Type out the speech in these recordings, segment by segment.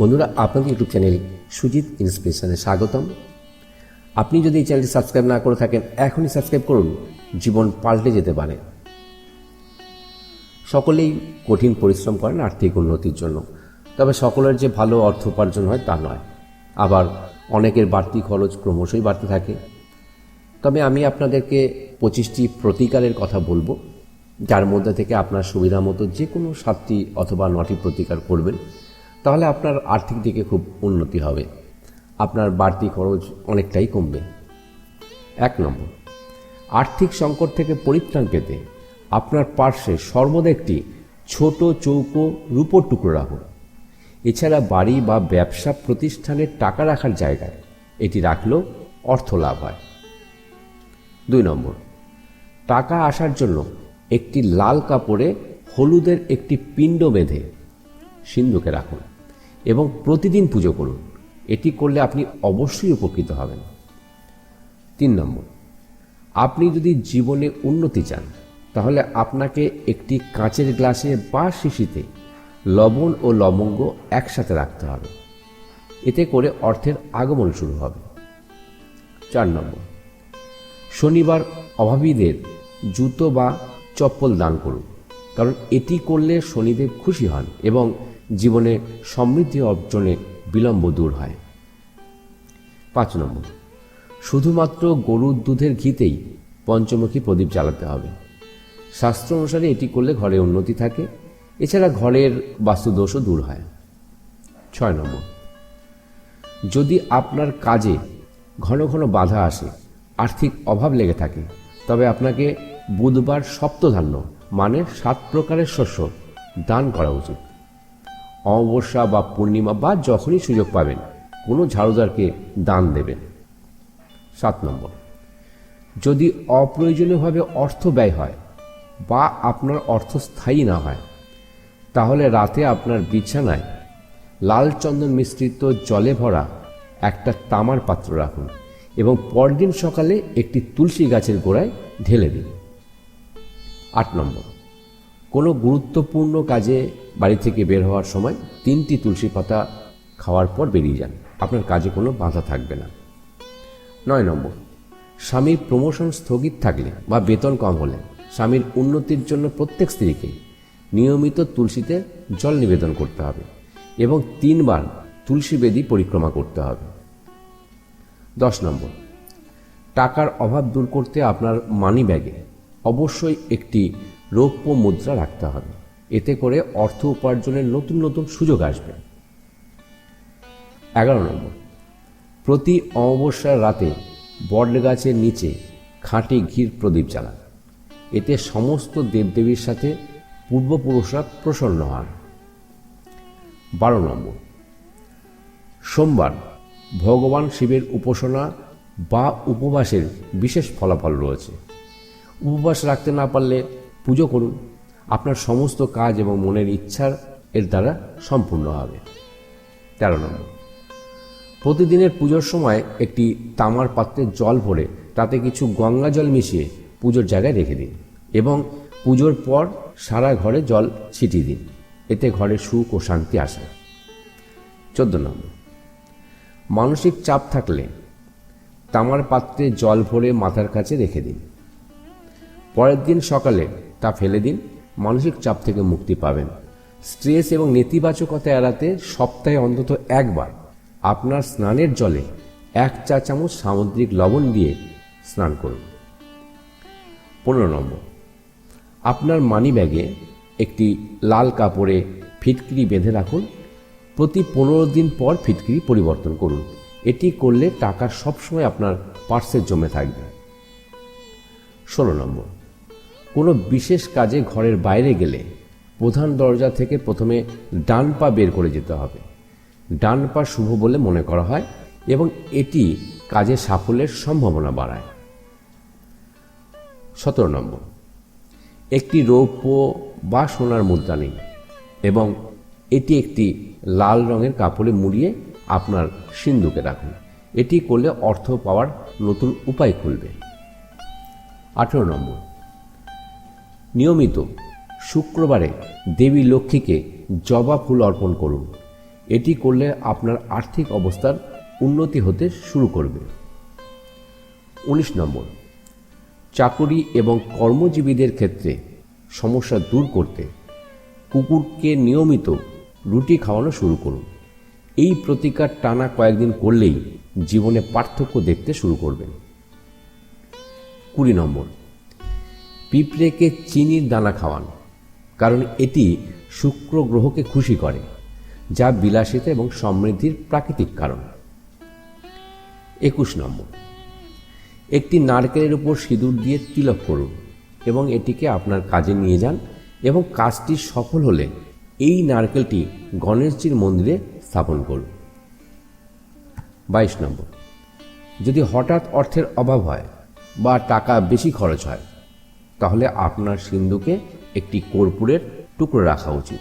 বন্ধুরা, আপনাদের YouTube channel Sujit ইন্সপিরেশনে স্বাগতম। আপনি যদি এই চ্যানেলটি সাবস্ক্রাইব না করে থাকেন, এখনই সাবস্ক্রাইব করুন, জীবন পাল্টে যেতে পারে। সকলেই কঠিন পরিশ্রম করেন আর্থিক উন্নতির জন্য, তবে সকলের যে ভালো অর্থ উপার্জন হয় তা নয়। আবার অনেকের বাড়তি খরচ ক্রমশই বাড়তে থাকে। তবে আমি আপনাদেরকে পঁচিশটি প্রতিকারের কথা বলব, যার মধ্যে থেকে আপনার সুবিধা মতো যে কোনো সাতটি অথবা নটি প্রতিকার করবেন। তাহলে আপনার আর্থিক দিকে খুব উন্নতি হবে। আপনার বাড়তি খরচ অনেকটাই কমবে। এক নম্বর, আর্থিক সংকট থেকে পরিত্রাণ পেতে আপনার পার্শ্বে সর্বদা একটি ছোট চৌকো রূপোর টুকরো রাখুন। এছাড়া বাড়ি বা ব্যবসা প্রতিষ্ঠানে টাকা রাখার জায়গায় এটি রাখলেও অর্থ লাভ হয়। দুই নম্বর, টাকা আসার জন্য একটি লাল কাপড়ে হলুদের একটি পিণ্ড বেঁধে সিন্ধুকে রাখুন। এবং প্রতিদিন পুজো করুন। এটি করলে আপনি অবশ্যই উপকৃত হবেন। তিন নম্বর, আপনি যদি জীবনে উন্নতি চান, তাহলে আপনাকে একটি কাঁচের গ্লাসে বা শিশিতে লবণ ও লবঙ্গ একসাথে রাখতে হবে। এতে করে অর্থের আগমন শুরু হবে। চার নম্বর, শনিবার অভাবীদের জুতো বা চপ্পল দান করুন, কারণ এটি করলে শনিদেব খুশি হন এবং জীবনে সমৃদ্ধি অর্জনে বিলম্ব দূর হয়। পাঁচ নম্বর। শুধুমাত্র গরুর দুধের ঘিতেই পঞ্চমুখী প্রদীপ জ্বালাতে হবে। শাস্ত্র অনুসারে এটি করলে ঘরে উন্নতি থাকে, এছাড়া ঘরের বাস্তুদোষও দূর হয়। ছয় নম্বর। যদি আপনার কাজে ঘন ঘন বাধা আসে, আর্থিক অভাব লেগে থাকে, তবে আপনাকে বুধবার সপ্তধান্য মানে সাত প্রকারের শস্য, দান করা উচিত। অমাবস্যা বা পূর্ণিমা বা যখনই সুযোগ পাবেন, কোনো ঝাড়ুদারকে দান দেবেন। সাত নম্বর, যদি অপ্রয়োজনীয়ভাবে অর্থ ব্যয় হয় বা আপনার অর্থ স্থায়ী না হয়, তাহলে রাতে আপনার বিছানায় লাল চন্দন মিশ্রিত জলে ভরা একটা তামার পাত্র রাখুন এবং পরদিন সকালে একটি তুলসী গাছের গোড়ায় ঢেলে দিন। আট নম্বর কোনো গুরুত্বপূর্ণ কাজে বাড়ি থেকে বের হওয়ার সময় তিনটি তুলসী পাতা খাওয়ার পর বেরিয়ে যান। আপনার কাজে কোনো বাধা থাকবে না। নয় নম্বর, স্বামীর প্রমোশন স্থগিত থাকলে বা বেতন কম হলে স্বামীর উন্নতির জন্য প্রত্যেক স্ত্রীকে নিয়মিত তুলসীতে জল নিবেদন করতে হবে এবং তিনবার তুলসী বেদি পরিক্রমা করতে হবে। দশ নম্বর, টাকার অভাব দূর করতে আপনার মানি ব্যাগে অবশ্যই একটি রৌপ্য মুদ্রা রাখতে হবে। এতে করে অর্থ উপার্জনের নতুন নতুন সুযোগ আসবে। এগারো নম্বর। প্রতি অমাবস্যার রাতে বট গাছের নিচে খাঁটি ঘির প্রদীপ জ্বালান। এতে সমস্ত দেবদেবীর সাথে পূর্বপুরুষরা প্রসন্ন হন। বারো নম্বর। সোমবার ভগবান শিবের উপাসনা বা উপবাসের বিশেষ ফলাফল রয়েছে। উপবাস রাখতে না পারলে পুজো করুন। আপনার সমস্ত কাজ এবং মনের ইচ্ছার এর দ্বারা সম্পূর্ণ হবে। তেরো নম্বর। প্রতিদিনের পুজোর সময় একটি তামার পাত্রে জল ভরে তাতে কিছু গঙ্গা জল মিশিয়ে পুজোর জায়গায় রেখে দিন এবং পুজোর পর সারা ঘরে জল ছিটিয়ে দিন। এতে ঘরে সুখ ও শান্তি আসে। চোদ্দ নম্বর। মানসিক চাপ থাকলে তামার পাত্রে জল ভরে মাথার কাছে রেখে দিন। পরের দিন সকালে তা ফেলে দিন, মানসিক চাপ থেকে মুক্তি পাবেন। স্ট্রেস এবং নেতিবাচকতা এড়াতে সপ্তাহে অন্তত একবার আপনার স্নানের জলে এক চা চামচ সামুদ্রিক লবণ দিয়ে স্নান করুন। পনেরো নম্বর, আপনার মানি ব্যাগে একটি লাল কাপড়ে ফিটকিরি বেঁধে রাখুন। প্রতি পনেরো দিন পর ফিটকিরি পরিবর্তন করুন। এটি করলে টাকা সবসময় আপনার পার্সে জমে থাকবে। ষোলো নম্বর কোনো বিশেষ কাজে ঘরের বাইরে গেলে প্রধান দরজা থেকে প্রথমে ডান পা বের করে যেতে হবে। ডান পা শুভ বলে মনে করা হয় এবং এটি কাজে সাফল্যের সম্ভাবনা বাড়ায়। সতেরো নম্বর। একটি রৌপ্য বা সোনার মুদ্রা নিন এবং এটি একটি লাল রঙের কাপড়ে মুড়িয়ে আপনার সিন্ধুকে রাখুন। এটি করলে অর্থ পাওয়ার নতুন উপায় খুলবে। আঠেরো নম্বর। নিয়মিত শুক্রবারে দেবী লক্ষ্মীকে জবা ফুল অর্পণ করুন। এটি করলে আপনার আর্থিক অবস্থার উন্নতি হতে শুরু করবে। উনিশ নম্বর। চাকুরি এবং কর্মজীবীদের ক্ষেত্রে সমস্যা দূর করতে কুকুরকে নিয়মিত রুটি খাওয়ানো শুরু করুন। এই প্রতিকার টানা কয়েকদিন করলেই জীবনে পার্থক্য দেখতে শুরু করবেন। কুড়ি নম্বর। পিঁপড়েকে চিনির দানা খাওয়ান, কারণ এটি শুক্র গ্রহকে খুশি করে, যা বিলাসিতা এবং সমৃদ্ধির প্রাকৃতিক কারণ। একুশ নম্বর। একটি নারকেলের উপর সিঁদুর দিয়ে তিলক করুন এবং এটিকে আপনার কাজে নিয়ে যান এবং কাজটি সফল হলে এই নারকেলটি গণেশজির মন্দিরে স্থাপন করুন। বাইশ নম্বর। যদি হঠাৎ অর্থের অভাব হয় বা টাকা বেশি খরচ হয় তাহলে আপনার সিন্ধুকে একটি কর্পূরের টুকরো রাখা উচিত।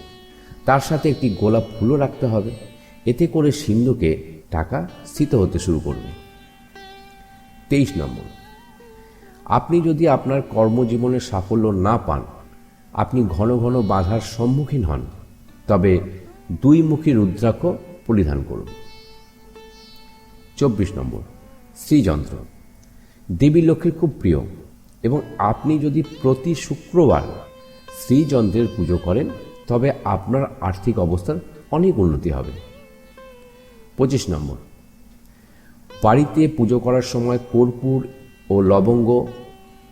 তার সাথে একটি গোলাপ ফুলও রাখতে হবে। এতে করে সিন্ধুকে টাকা স্থিত হতে শুরু করবে। তেইশ নম্বর। আপনি যদি আপনার কর্মজীবনে সাফল্য না পান, আপনি ঘন ঘন বাধার সম্মুখীন হন, তবে দুই মুখী রুদ্রাক্ষ পরিধান করুন। চব্বিশ নম্বর। শ্রীযন্ত্র দেবী লক্ষ্মীর খুব প্রিয়। এবং আপনি যদি প্রতি শুক্রবার শ্রীযন্ত্রের পুজো করেন, তবে আপনার আর্থিক অবস্থার অনেক উন্নতি হবে। পঁচিশ নম্বর। বাড়িতে পুজো করার সময় কর্পূর ও লবঙ্গ,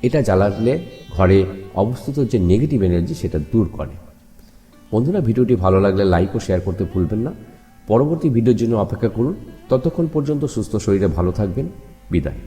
এটা জ্বালালে ঘরে অবস্থিত যে নেগেটিভ এনার্জি সেটা দূর করে। বন্ধুরা, ভিডিওটি ভালো লাগলে লাইক ও শেয়ার করতে ভুলবেন না। পরবর্তী ভিডিওর জন্য অপেক্ষা করুন। ততক্ষণ পর্যন্ত সুস্থ শরীরে ভালো থাকবেন। বিদায়।